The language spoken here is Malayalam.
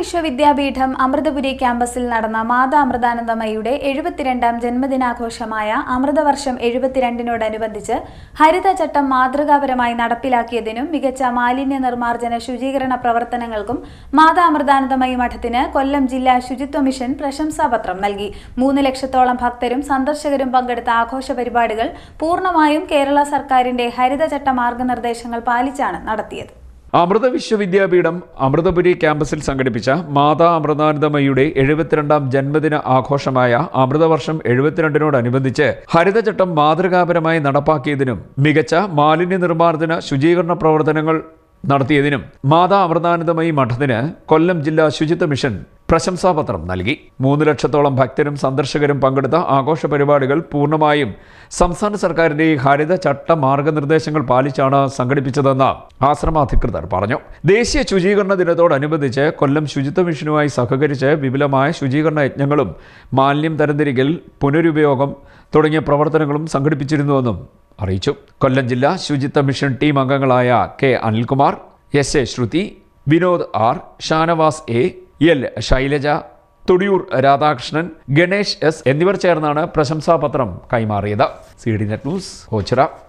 വിശ്വവിദ്യാപീഠം അമൃതപുരി ക്യാമ്പസിൽ നടന്ന മാതാ അമൃതാനന്ദമയുടെ എഴുപത്തിരണ്ടാം ജന്മദിനാഘോഷമായ അമൃതവർഷം എഴുപത്തിരണ്ടിനോടനുബന്ധിച്ച് ഹരിതചട്ടം മാതൃകാപരമായി നടപ്പിലാക്കിയതിനും മികച്ച മാലിന്യ നിർമ്മാർജന ശുചീകരണ പ്രവർത്തനങ്ങൾക്കും മാതാ അമൃതാനന്ദമയി മഠത്തിന് കൊല്ലം ജില്ലാ ശുചിത്വ മിഷൻ പ്രശംസാപത്രം നൽകി. മൂന്ന് ലക്ഷത്തോളം ഭക്തരും സന്ദർശകരും പങ്കെടുത്ത ആഘോഷ പരിപാടികൾ പൂർണമായും കേരള സർക്കാരിന്റെ ഹരിതചട്ട മാർഗനിർദ്ദേശങ്ങൾ പാലിച്ചാണ് നടത്തിയത്. അമൃത വിശ്വവിദ്യാപീഠം അമൃതപുരി ക്യാമ്പസിൽ സംഘടിപ്പിച്ച മാതാ അമൃതാനന്ദമയുടെ എഴുപത്തിരണ്ടാം ജന്മദിന ആഘോഷമായ അമൃതവർഷം എഴുപത്തിരണ്ടിനോടനുബന്ധിച്ച് ഹരിതചട്ടം മാതൃകാപരമായി നടപ്പാക്കിയതിനും മികച്ച മാലിന്യ നിർമ്മാർജന ശുചീകരണ പ്രവർത്തനങ്ങൾ നടത്തിയതിനും മാതാ അമൃതാനന്ദമയി മഠത്തിന് കൊല്ലം ജില്ലാ ശുചിത്വ മിഷൻ പ്രശംസാപത്രം നൽകി. മൂന്ന് ലക്ഷത്തോളം ഭക്തരും സന്ദർശകരും പങ്കെടുത്ത ആഘോഷ പരിപാടികൾ പൂർണമായും സംസ്ഥാന സർക്കാരിന്റെ ഹരിത ചട്ട മാർഗനിർദ്ദേശങ്ങൾ പാലിച്ചാണ് സംഘടിപ്പിച്ചതെന്ന് ആശ്രമാധികൃതർ പറഞ്ഞു. ദേശീയ ശുചീകരണ ദിനത്തോടനുബന്ധിച്ച് കൊല്ലം ശുചിത്വ മിഷനുമായി സഹകരിച്ച് വിപുലമായ ശുചീകരണ യജ്ഞങ്ങളും മാലിന്യം തരംതിരിക്കൽ പുനരുപയോഗം തുടങ്ങിയ പ്രവർത്തനങ്ങളും സംഘടിപ്പിച്ചിരുന്നുവെന്നും അറിയിച്ചു. കൊല്ലം ജില്ലാ ശുചിത്വ മിഷൻ ടീം അംഗങ്ങളായ K Anilkumar S A Shruthi Vinod R Shanavas A L Shailaja Thudiyoor Radhakrishnan Ganesh S എന്നിവർ ചേർന്നാണ് പ്രശംസാപത്രം കൈമാറിയത്. C D net news Ochira.